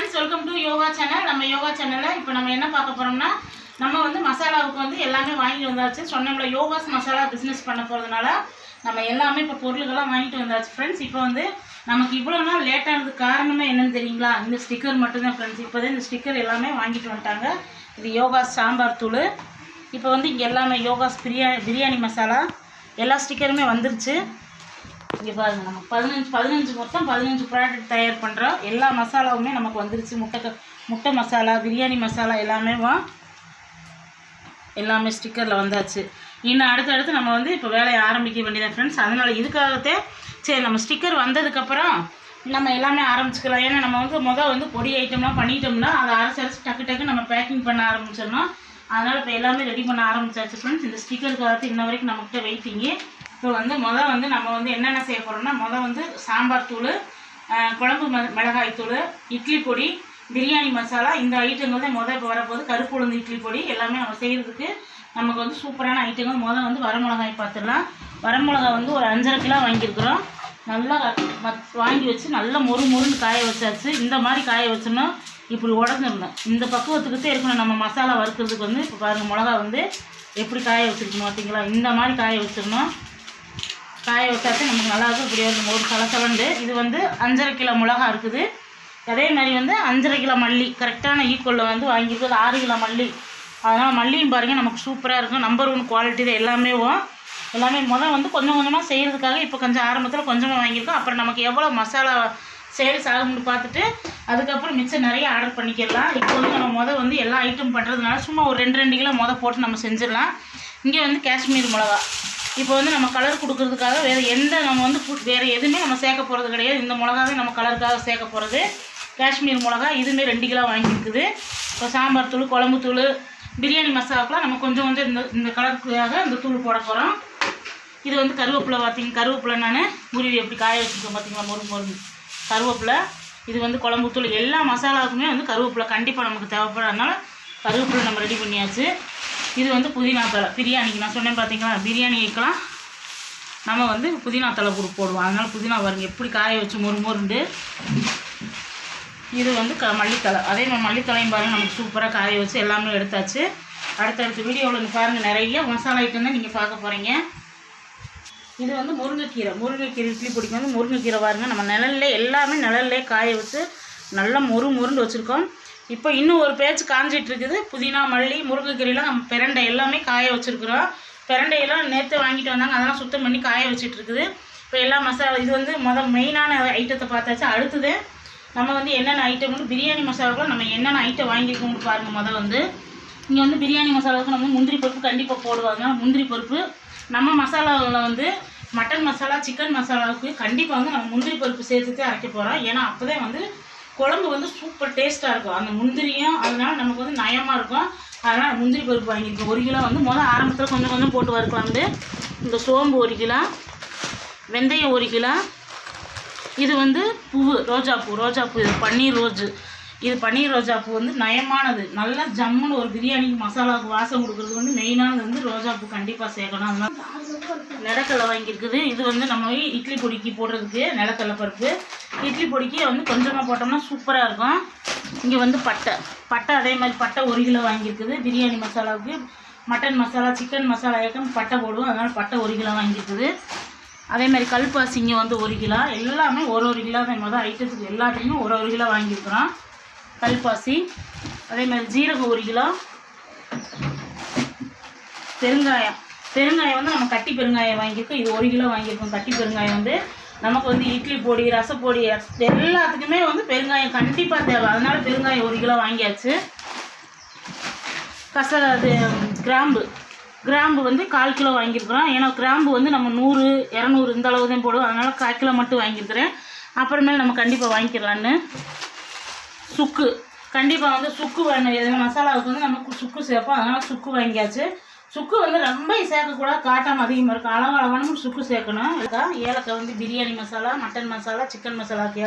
Friends welcome to yoga channel நம்ம யோகா சேனலில் இப்போ நம்ம என்ன பார்க்க போகிறோம்னா நம்ம வந்து மசாலாவுக்கு வந்து எல்லாமே வாங்கிட்டு வந்தாச்சு. சொன்னோம்ல யோகாஸ் மசாலா பிஸ்னஸ் பண்ண போகிறதுனால நம்ம எல்லாமே இப்போ பொருளுக்கெல்லாம் வாங்கிட்டு வந்தாச்சு. ஃப்ரெண்ட்ஸ் இப்போ வந்து நமக்கு இவ்வளோ நாள் லேட் ஆனதுக்கு காரணமே என்னன்னு தெரியுங்களா? இந்த ஸ்டிக்கர் மட்டும்தான் ஃப்ரெண்ட்ஸ் இப்போ இந்த ஸ்டிக்கர் எல்லாமே வாங்கிட்டு வந்துட்டாங்க. இது யோகா சாம்பார் தூள். இப்போ வந்து இங்கே எல்லாமே யோகாஸ் பிரியாணி பிரியாணி மசாலா. எல்லா ஸ்டிக்கருமே வந்துருச்சு. இங்கே பாருங்கள் நம்ம பதினஞ்சு பதினஞ்சு மொத்தம் பதினஞ்சு ப்ராடக்ட் தயார் பண்ணுறோம் எல்லா மசாலாவுமே நமக்கு வந்துருச்சு. முட்டை முட்டை மசாலா பிரியாணி மசாலா எல்லாமே வா எல்லாமே ஸ்டிக்கரில் வந்தாச்சு. இன்னும் அடுத்தடுத்து நம்ம வந்து இப்போ வேலையை ஆரம்பிக்க வேண்டியதான் ஃப்ரெண்ட்ஸ் அதனால் இதுக்காகத்தே சரி நம்ம ஸ்டிக்கர் வந்ததுக்கப்புறம் நம்ம எல்லாமே ஆரம்பிச்சுக்கலாம். ஏன்னா நம்ம வந்து மொதல் வந்து பொடி ஐட்டம்லாம் பண்ணிட்டோம்னா அதை அரைச்சி அரைச்சி டக்கு டக்கு நம்ம பேக்கிங் பண்ண ஆரம்பிச்சிடணும். அதனால் இப்போ எல்லாமே ரெடி பண்ண ஆரம்பிச்சாச்சு ஃப்ரெண்ட்ஸ் இந்த ஸ்டிக்கருக்காக இன்ன வரைக்கும் நம்மக்கிட்ட வெயிட்டிங்கு இப்போ வந்து மொதல் வந்து நம்ம வந்து என்னென்ன செய்ய போகிறோம்னா மொதல் வந்து சாம்பார் தூள் குழம்பு ம- மிளகாய் தூள் இட்லி பொடி பிரியாணி மசாலா இந்த ஐட்டங்கள் தான் மொதல் இப்போ வரப்போகுது. கருப்பு உளுந்து இட்லி பொடி எல்லாமே நம்ம செய்கிறதுக்கு நமக்கு வந்து சூப்பரான ஐட்டங்கள். மொதல் வந்து வரமிளகாய் பார்த்துடலாம் வரமிளகாய் வந்து ஒரு அஞ்சரை கிலோ வாங்கியிருக்கிறோம். நல்லா மத் வாங்கி வச்சு நல்லா மொறு மொறுன்னு காய வச்சாச்சு. இந்த மாதிரி காய வச்சோம்னா இப்படி உடஞ்சிடணும். இந்த பக்குவத்துக்கு இருக்கணும். நம்ம மசாலா வறுக்கிறதுக்கு வந்து இப்போ பாருங்கள் மிளகா வந்து எப்படி காய வச்சுருக்கணும் பார்த்தீங்களா இந்த மாதிரி காய வச்சிடணும். காய வச்சாச்சு. நமக்கு நல்லா இப்படி வந்து ஒரு சலசலண்டு இது வந்து அஞ்சரை கிலோ மிளகா இருக்குது. அதே மாதிரி வந்து அஞ்சரை கிலோ மல்லி. கரெக்டான ஈக்குவலில் வந்து வாங்கியிருக்கிறது ஆறு கிலோ மல்லி. அதனால் மல்லியும் பாருங்கள் நமக்கு சூப்பராக இருக்கும். நம்பர் ஒன் குவாலிட்டி தான் எல்லாமே எல்லாமே முதல் வந்து கொஞ்சம் கொஞ்சமாக செய்கிறதுக்காக இப்போ கொஞ்சம் ஆரம்பத்தில் கொஞ்சமாக வாங்கியிருக்கோம். அப்புறம் நமக்கு எவ்வளோ மசாலா சேல்ஸ் ஆகும்னு பார்த்துட்டு அதுக்கப்புறம் மிச்சம் நிறைய ஆர்டர் பண்ணிக்கலாம். இப்போ வந்து நம்ம முதல் வந்து எல்லா ஐட்டம் பண்ணுறதுனால சும்மா ஒரு ரெண்டு ரெண்டு கிலோ முதல் போட்டு நம்ம செஞ்சிடலாம். இங்கே வந்து காஷ்மீர் மிளகா. இப்போ வந்து நம்ம கலர் கொடுக்கறதுக்காக வேறு எந்த நம்ம வந்து வேறு எதுவுமே நம்ம சேர்க்க போகிறது கிடையாது. இந்த மிளகாவே நம்ம கலருக்காக சேர்க்க போகிறது காஷ்மீர் மிளகா இதுவுமே ரெண்டு கிலோ வாங்கியிருக்குது. இப்போ சாம்பார் தூள் குழம்பு தூள் பிரியாணி மசாலாக்கெலாம் நம்ம கொஞ்சம் கொஞ்சம் இந்த இந்த கலருக்காக இந்த தூள் போட போகிறோம் இது வந்து கருவேப்பிலை பார்த்திங்க கருவேப்பிலை நான் உருவி எப்படி காய வச்சுருக்கோம் பார்த்திங்களா? மொறு மொறு கருவேப்பிலை இது வந்து குழம்பு தூள். எல்லா மசாலாவுக்குமே வந்து கருவேப்பிலை கண்டிப்பாக நமக்கு தேவைப்படுறதுனால கருவேப்பிலை நம்ம ரெடி பண்ணியாச்சு. இது வந்து புதினா தலை பிரியாணிக்கு நான் சொன்னேன் பார்த்தீங்களா பிரியாணிக்கெலாம் நம்ம வந்து புதினா தலை குரூப் போடுவோம். அதனால் புதினா பாருங்க எப்படி காய வச்சு மொறு மொறுண்டு. இது வந்து க மல்லித்தலை அதே மாதிரி மல்லித்தலையும் பாருங்கள் நமக்கு சூப்பராக காய வச்சு எல்லாமே எடுத்தாச்சு. அடுத்தடுத்த வீடியோவில் பாருங்கள் நிறைய மசாலா ஐட்டம் தான் நீங்கள் பார்க்க போகிறீங்க இது வந்து முருங்கைக்கீரை. முருங்கைக்கீரை இட்லி பிடிக்கும் வந்து முருங்கைக்கீரை பாருங்க. நம்ம நிழல்ல எல்லாமே நிழல்லே காய வச்சு நல்லா மொறு மொறுண்டு வச்சுருக்கோம். இப்போ இன்னும் ஒரு பேச்சு காஞ்சிட்டு இருக்குது புதினா மல்லி முருங்கைக்கீரைலாம் நம்ம பிரண்டை எல்லாமே காய வச்சுருக்குறோம். பிரண்டையெல்லாம் நேற்று வாங்கிட்டு வந்தாங்க. அதெல்லாம் சுத்தம் பண்ணி காய வச்சுட்டு இருக்குது இப்போ எல்லா மசாலா இது வந்து மொதல் மெயினான ஐட்டத்தை பார்த்தாச்சு. அடுத்தது நம்ம வந்து என்னென்ன ஐட்டம்னு பிரியாணி மசாலாவுக்குலாம் நம்ம என்னென்ன ஐட்டம் வாங்கியிருக்கோம்னு பாருங்கள் மொதல் வந்து. இங்கே வந்து பிரியாணி மசாலாவுக்கு நம்ம முந்திரி பருப்பு கண்டிப்பாக போடுவாங்க. முந்திரி பருப்பு நம்ம மசாலாவில் வந்து மட்டன் மசாலா சிக்கன் மசாலாவுக்கு கண்டிப்பாக வந்து நம்ம முந்திரி பருப்பு சேர்த்துட்டு அரைக்க போகிறோம் ஏன்னா அப்போ தான் வந்து குழம்பு வந்து சூப்பர் டேஸ்ட்டாக இருக்கும். அந்த முந்திரியும் அதனால நமக்கு வந்து நயமாக இருக்கும். அதனால் முந்திரி பருப்பு வாங்கியிருக்கோம். ஒரு கிலோ வந்து முதல் ஆரம்பத்தில் கொஞ்சம் கொஞ்சம் போட்டு வறுக்கலாம்னு. இந்த சோம்பு ஒரு கிலோ வெந்தயம் ஒரு கிலோ. இது வந்து பூவு பூ ரோஜாப்பூ. ரோஜாப்பூ இது பன்னீர் ரோஜு. இது பன்னீர் ரோஜாப்பூ வந்து நயமானது. நல்லா ஜம்முன்னு ஒரு பிரியாணிக்கு மசாலாவுக்கு வாசம் கொடுக்குறது வந்து மெயினானது வந்து ரோஜாப்பூ கண்டிப்பாக சேர்க்கணும். அதனால நிலக்கடலை வாங்கியிருக்குது. இது வந்து நம்ம இட்லி பொடிக்கு போடுறதுக்கு நிலக்கடலை பருப்பு. இட்லி பொடிக்கு வந்து கொஞ்சமாக போட்டோம்னா சூப்பராக இருக்கும். இங்கே வந்து பட்டை. பட்டை அதே மாதிரி பட்டை ஒரு கிலோ வாங்கியிருக்குது. பிரியாணி மசாலாவுக்கு mutton masala chicken masala item பட்டை போடுவோம். அதனால் பட்டை ஒரு கிலோ வாங்கியிருக்குது. அதே மாதிரி கல்பாசி இங்கே வந்து ஒரு கிலோ. எல்லாமே ஒரு ஒரு கிலோ தான் மொதல் ஐட்டத்துக்கு எல்லாத்துக்குமே ஒரு ஒரு கிலோ வாங்கியிருக்கிறோம். கல்பாசி. அதே மாதிரி ஜீரகம் ஒரு கிலோ. பெருங்காயம். பெருங்காயம் வந்து நம்ம கட்டி பெருங்காயம் வாங்கியிருக்கோம். இது ஒரு கிலோ வாங்கியிருக்கோம். கட்டி பெருங்காயம் வந்து நமக்கு வந்து இட்லி பொடி ரசப்பொடி எல்லாத்துக்குமே வந்து பெருங்காயம் கண்டிப்பாக தேவை. அதனால பெருங்காயம் ஒரு கிலோ வாங்கியாச்சு. கச அது கிராம்பு. கிராம்பு வந்து கால் கிலோ வாங்கியிருக்கிறோம். ஏன்னா கிராம்பு வந்து நம்ம நூறு இரநூறு இந்த அளவு தான் போடுவோம். அதனால் கால் கிலோ மட்டும் வாங்கியிருக்கிறேன். அப்புறமேல் நம்ம கண்டிப்பாக வாங்கிக்கலான்னு சுக்கு. கண்டிப்பாக வந்து சுக்கு வேணும். எதுனா மசாலாவுக்கு வந்து நம்ம சுக்கு சேர்ப்போம். அதனால் சுக்கு வாங்கியாச்சு. சுக்கு வந்து ரொம்ப சேர்க்கக்கூடாது காட்டம் அதிகமாக இருக்கும் அளவு அளவான சுக்கு சேர்க்கணும். அதுதான் ஏலக்காய் வந்து பிரியாணி மசாலா மட்டன் மசாலா சிக்கன் மசாலாக்கு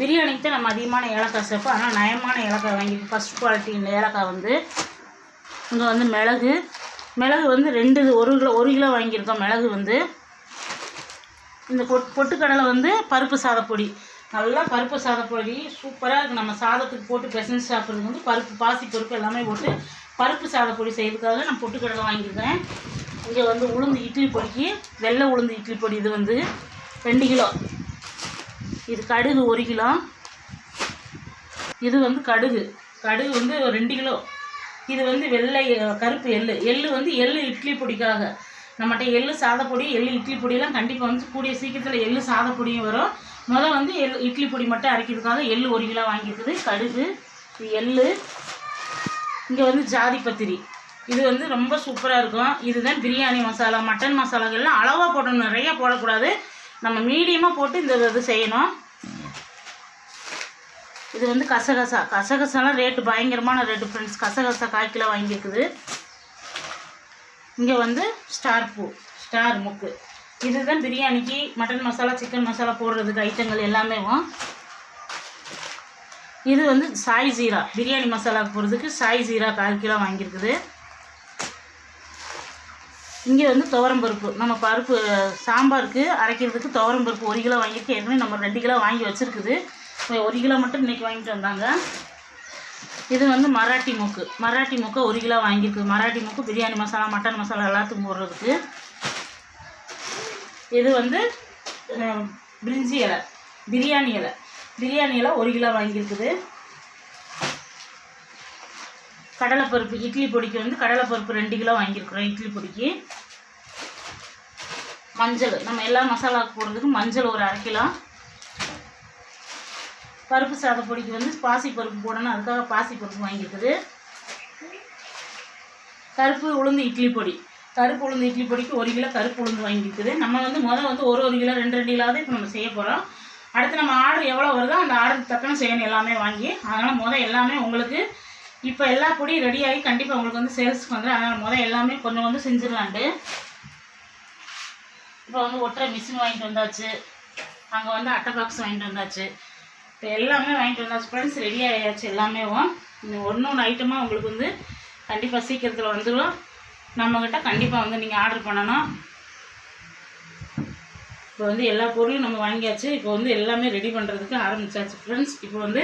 பிரியாணிக்கு தான் நம்ம அதிகமான ஏலக்காய் சேர்ப்போம். அதனால் நயமான ஏலக்காய் வாங்கி ஃபஸ்ட் குவாலிட்டி இந்த ஏலக்காய் வந்து இங்கே வந்து மிளகு. மிளகு வந்து ரெண்டு இது ஒரு கிலோ ஒரு கிலோ வாங்கியிருக்கோம் மிளகு வந்து. இந்த பொட்டுக்கடலை வந்து பருப்பு சாதப்பொடி. நல்லா பருப்பு சாதப்பொடி சூப்பராக இருக்குது நம்ம சாதத்துக்கு போட்டு பிசைஞ்சு சாப்பிட்றது வந்து பருப்பு பாசி பருப்பு எல்லாமே போட்டு பருப்பு சாதப்பொடி செய்யறதுக்காக நான் பொட்டுக்கடலை வாங்கியிருக்கேன். இங்கே வந்து உளுந்து இட்லி பொடிக்கு வெள்ளை உளுந்து இட்லி பொடி இது வந்து ரெண்டு கிலோ. இது கடுகு ஒரு கிலோ. இது வந்து கடுகு. கடுகு வந்து ரெண்டு கிலோ. இது வந்து வெள்ளை கருப்பு எள்ளு. எள்ளு வந்து எள்ளு இட்லி பொடிக்காக. நம்மகிட்ட எள்ளு சாதப்பொடி எள்ளு இட்லி பொடியெல்லாம் கண்டிப்பாக வந்து கூடிய சீக்கிரத்தில் எள்ளு சாதப்பொடியும் வரும். முதல்ல வந்து எள் இட்லி பொடி மட்டும் அரைக்கிறதுக்காக எள்ளு ஒரு கிலோ வாங்கியிருக்குது. கடுகு எள்ளு இங்கே வந்து ஜாதி பத்திரி. இது வந்து ரொம்ப சூப்பராக இருக்கும். இதுதான் பிரியாணி மசாலா மட்டன் மசாலாக்கள்லாம் அளவாக போடணும். நிறையா போடக்கூடாது. நம்ம மீடியமாக போட்டு இந்த இது செய்யணும். இது வந்து கசகசா. கசகசாலாம் ரேட்டு பயங்கரமான ரேட்டு ஃப்ரெண்ட்ஸ் கசகசா கால் கிலோ வாங்கியிருக்குது. இங்கே வந்து ஸ்டார் பூ ஸ்டார் முக்கு. இதுதான் பிரியாணிக்கு மட்டன் மசாலா சிக்கன் மசாலா போடுறதுக்கு ஐட்டங்கள் எல்லாமே. இது வந்து சாய் ஜீரா பிரியாணி மசாலாவுக்கு போடுறதுக்கு சாய் ஜீரா கால் கிலோ வாங்கியிருக்குது. இங்கே வந்து துவரம் பருப்பு. நம்ம பருப்பு சாம்பாருக்கு அரைக்கிறதுக்கு துவரம் பருப்பு ஒரு கிலோ வாங்கியிருக்கு ஏற்கனவே நம்ம ரெண்டு கிலோ வாங்கி வச்சுருக்குது. ஒரு கிலோ மட்டும் இன்றைக்கி வாங்கிட்டு வந்தாங்க. இது வந்து மராட்டி மூக்கு. மராட்டி மூக்கை ஒரு கிலோ வாங்கியிருக்கு. மராட்டி மூக்கு பிரியாணி மசாலா மட்டன் மசாலா எல்லாத்துக்கும் போடுறதுக்கு. இது வந்து பிரிஞ்சி இலை. பிரியாணி இலை. பிரியாணி இலை ஒரு கிலோ வாங்கியிருக்குது. கடலைப்பருப்பு இட்லி பொடிக்கு வந்து கடலைப்பருப்பு ரெண்டு கிலோ வாங்கியிருக்கிறோம் இட்லி பொடிக்கு. மஞ்சள். நம்ம எல்லா மசாலாவுக்கு போடுறதுக்கு மஞ்சள் ஒரு அரை கிலோ. பருப்பு சாத பொடிக்கு வந்து பாசி பருப்பு போடணும். அதுக்காக பாசி பருப்பு வாங்கியிருக்குது. கருப்பு உளுந்து இட்லி பொடி. கருப்பு உளுந்து இட்லி பொடிக்கு ஒரு கிலோ கருப்பு உளுந்து வாங்கியிருக்குது. நம்ம வந்து முதல் வந்து ஒரு ஒரு கிலோ ரெண்டு ரெண்டு கிலோவது இப்போ நம்ம செய்ய போகிறோம் அடுத்து நம்ம ஆர்டர் எவ்வளோ வருதோ அந்த ஆர்டருக்கு தக்கன செய்யணும் எல்லாமே வாங்கி அதனால் முதல் எல்லாமே உங்களுக்கு இப்போ எல்லா பொடியும் ரெடி ஆகி கண்டிப்பாக உங்களுக்கு வந்து சேல்ஸ்க்கு வந்துடும் அதனால் முதல் எல்லாமே கொஞ்சம் வந்து செஞ்சிடலான்ட்டு. இப்போ வந்து ஒட்டுற மிஷின் வாங்கிட்டு வந்தாச்சு. அங்கே வந்து அட்டை பாக்ஸ் வாங்கிட்டு வந்தாச்சு. இப்போ எல்லாமே வாங்கிட்டு வந்தாச்சு. ஃப்ரெண்ட்ஸ் ரெடி ஆகியாச்சு எல்லாமே. இன்னும் ஒன்று ஒன்று ஐட்டமாக உங்களுக்கு வந்து கண்டிப்பாக சீக்கிரத்தில் வந்துடும் நம்மக்கிட்ட கண்டிப்பாக வந்து நீங்கள் ஆர்டர் பண்ணணும். இப்போ வந்து எல்லா பொருளும் நம்ம வாங்கியாச்சு. இப்போ வந்து எல்லாமே ரெடி பண்ணுறதுக்கு ஆரம்பிச்சாச்சு. ஃப்ரெண்ட்ஸ் இப்போ வந்து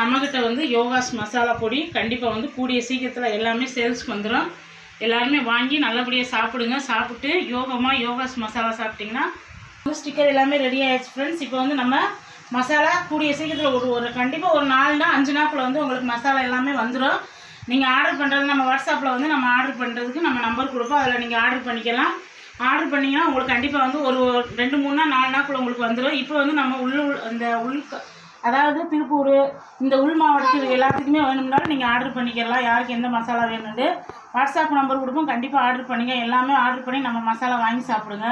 நம்மக்கிட்ட வந்து யோகாஸ் மசாலா பொடி கண்டிப்பாக வந்து கூடிய சீக்கிரத்தில் எல்லாமே சேல்ஸ்க்கு வந்துடும் எல்லாருமே வாங்கி நல்லபடியாக சாப்பிடுங்க. சாப்பிட்டு யோகமாக யோகாஸ் மசாலா சாப்பிட்டிங்கன்னா ஸ்டிக்கர் எல்லாமே ரெடி ஆயிடுச்சு ஃப்ரெண்ட்ஸ் இப்போ வந்து நம்ம மசாலா கூடிய சீக்கிரத்தில் ஒரு ஒரு கண்டிப்பாக ஒரு நாள்னா அஞ்சு நாட்குள்ள வந்து உங்களுக்கு மசாலா எல்லாமே வந்துடும் நீங்கள் ஆர்டர் பண்ணுறது நம்ம வாட்ஸ்அப்பில் வந்து நம்ம ஆர்டர் பண்ணுறதுக்கு நம்ம நம்பர் கொடுப்போம். அதில் நீங்கள் ஆர்டர் பண்ணிக்கலாம். ஆர்டர் பண்ணிங்கன்னா உங்களுக்கு கண்டிப்பாக வந்து ஒரு ரெண்டு மூணு நாள் நாலு நாட்குள்ள உங்களுக்கு வந்துடும் இப்போ வந்து நம்ம உள்ள அந்த உள் அதாவது திருப்பூர் இந்த உள் மாவட்டத்தில் எல்லாத்துக்குமே வேணும்னாலும் நீங்கள் ஆர்டர் பண்ணிக்கலாம். யாருக்கு எந்த மசாலா வேணும்னு. வாட்ஸ்அப் நம்பர் கொடுப்போம். கண்டிப்பாக ஆர்டர் பண்ணிங்க. எல்லாமே ஆர்டர் பண்ணி நம்ம மசாலா வாங்கி சாப்பிடுங்க.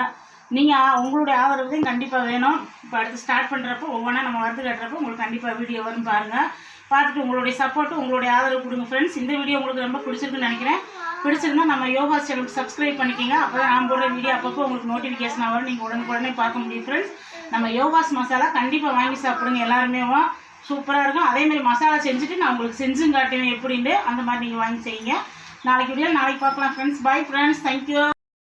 நீங்கள் உங்களுடைய ஆதரவுதையும் கண்டிப்பாக வேணும். இப்போ அடுத்து ஸ்டார்ட் பண்ணுறப்போ ஒவ்வொன்றா நம்ம வரது கட்டுறப்போ உங்களுக்கு கண்டிப்பாக வீடியோ வரும் பாருங்கள் பார்த்துட்டு உங்களுடைய சப்போர்ட்டு உங்களுடைய ஆதரவு கொடுங்க ஃப்ரெண்ட்ஸ் இந்த வீடியோ உங்களுக்கு ரொம்ப பிடிச்சிருக்குன்னு நினைக்கிறேன். பிடிச்சிருந்தா நம்ம யோகா சேனலுக்கு சப்ஸ்கிரைப் பண்ணிக்கோங்க. அப்போ தான் நான் போடுற வீடியோ அப்பப்போ உங்களுக்கு நோட்டிஃபிகேஷன் வரும். நீங்கள் உடனுக்குடனே பார்க்க முடியும் ஃப்ரெண்ட்ஸ் நம்ம யோகாஸ் மசாலா கண்டிப்பாக வாங்கி சாப்பிடுங்க எல்லாருமே சூப்பராக இருக்கும். அதேமாதிரி மசாலா செஞ்சுட்டு நான் உங்களுக்கு செஞ்சும் காட்டுவேன் எப்படின்னு அந்த மாதிரி நீங்கள் வாங்கி செய்யுங்க. நாளைக்கு வீடியோ நாளைக்கு பார்க்கலாம் ஃப்ரெண்ட்ஸ் பாய் ஃப்ரெண்ட்ஸ் தேங்க்யூ